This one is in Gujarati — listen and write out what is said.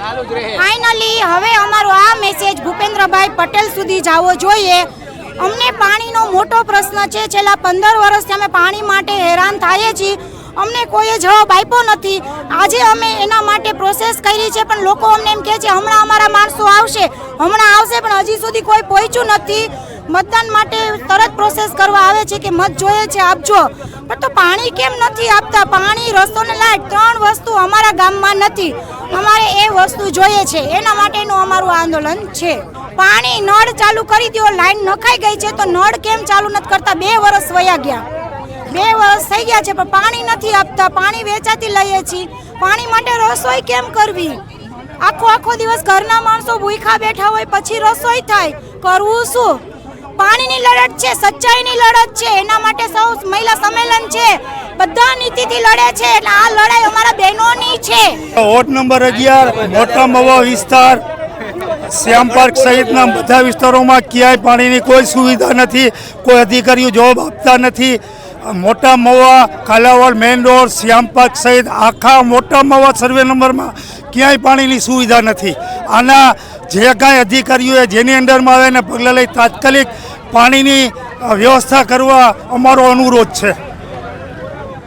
ફાઇનલી હવે અમારો આ મેસેજ ભૂપેન્દ્રભાઈ પટેલ સુધી જવો જોઈએ. અમને પાણીનો મોટો પ્રશ્ન છે, છેલ્લા પંદર વર્ષથી અમે પાણી માટે હેરાન થઈએ છીએ. અમને કોઈએ જવાબ આપ્યો નથી. આજે અમે એના માટે પ્રોસેસ કરી છે, પણ લોકો અમને એમ કહે છે, હમણાં અમારા માણસો આવશે. હમણાં આવશે, પણ હજી સુધી કોઈ પહોંચ્યું નથી. મતદાન માટે પ્રોસેસ કરવા આવે છે કે મત જોઈએ છે આપજો પણ તો પાણી કેમ નથી આપતા? પાણી રસ્તો ને લાઇટ ત્રણ વસ્તુ અમારા ગામમાં નથી. અમારે એ વસ્તુ જોઈએ છે. એના માટેનું અમારું આંદોલન છે. પાણી, નળ ચાલુ કરી દો, લાઈન નખાઈ ગઈ છે, તો નળ કેમ ચાલુ નથી કરતા? બે વર્ષ વયા ગયા. બે વર્ષ થઈ ગયા છે, પણ પાણી નથી આપતા. પાણી વેચાતી લઈએ છીએ. પાણી માટે રસોઈ કેમ કરવી? આખો આખો દિવસ ઘરના માણસો ભૂખા બેઠા હોય, પછી રસોઈ થાય. કરવું શું? પાણીની લડત છે, સચ્ચાઈની લડત છે, એના માટે સૌ મહિલા સંમેલન છે, બધા નીતિથી લડે છે, એટલે આ લડાઈ અમારા બહેનોની છે. વોર્ડ નંબર અગિયાર, મોટા મવા વિસ્તાર, શ્યામ પાર્ક સહિતના બધા વિસ્તારોમાં ક્યાંય પાણીની કોઈ સુવિધા નથી, કોઈ અધિકારીઓ જવાબ આપતા નથી. Mota Mava, Kalawad main road, Shyam park સહિત આખા મોટા મવા સર્વે નંબરમાં ક્યાંય પાણીની સુવિધા નથી. આના જે કાંઈ અધિકારીઓએ જેની અંડરમાં આવે એને પગલાં લઈ તાત્કાલિક પાણીની વ્યવસ્થા કરવા અમારો અનુરોધ છે.